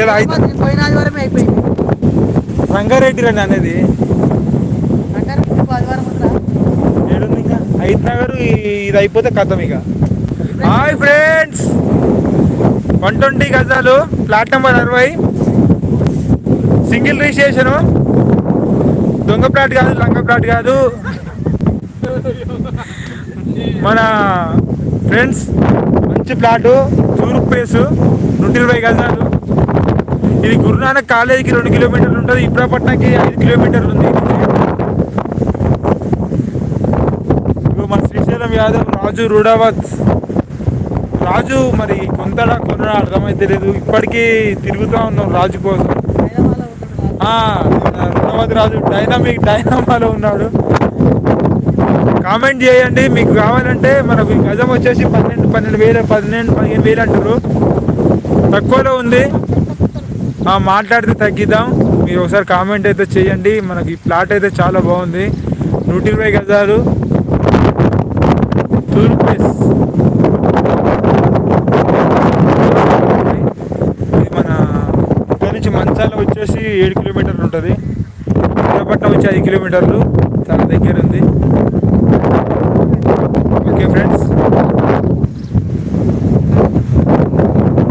ఇలా మాది పోయిన ఆదివారమే అయిపోయింది. రంగారెడ్డి రండి అనేది. రేపు ఆదివారం ఏడుంది ఇంకా? నగర్ ఇది అయిపోతే కథం ఇక. Hi friends. వన్ ట్వంటీ గజాలు ప్లాట్ నెంబర్ అరవై. Single registration. దొంగ ప్లాట్ కాదు లంగ ప్లాట్ కాదు. మన ఫ్రెండ్స్ మంచి ప్లాటు తూర్పు ప్లేసు నూట ఇరవై గజాలు. ఇది గురునానక్ కాలేజీకి రెండు కిలోమీటర్లు ఉంటుంది ఇబ్రాపట్నంకి ఐదు కిలోమీటర్లు ఉంది. ఇప్పుడు మన శ్రీశైలం యాదవ్ రాజు రూడావత్ రాజు మరి కొంతడా కొనడా అర్థమైతే లేదు ఇప్పటికీ తిరుగుతూ ఉన్నాం రాజు కోసం. హైదరాబాద్లో రూడావత్ రాజు డైనామిక్ డైనామాలో ఉన్నాడు. కామెంట్ చేయండి మీకు కావాలంటే మనకు గజం వచ్చేసి పన్నెండు పన్నెండు వేలు పన్నెండు పదిహేను వేలు అంటారు. తక్కువలో ఉంది. మాట్లాడితే తగ్గిద్దాం. మీరు ఒకసారి కామెంట్ అయితే చేయండి. మనకి ప్లాట్ అయితే చాలా బాగుంది. నూట ఇరవై గజాలు. ప్లేస్ ఇది మన ఇక్కడ నుంచి మంచాల వచ్చేసి ఏడు కిలోమీటర్లు ఉంటుంది. విశాఖపట్నం వచ్చి ఐదు కిలోమీటర్లు. చాలా దగ్గర ఉంది.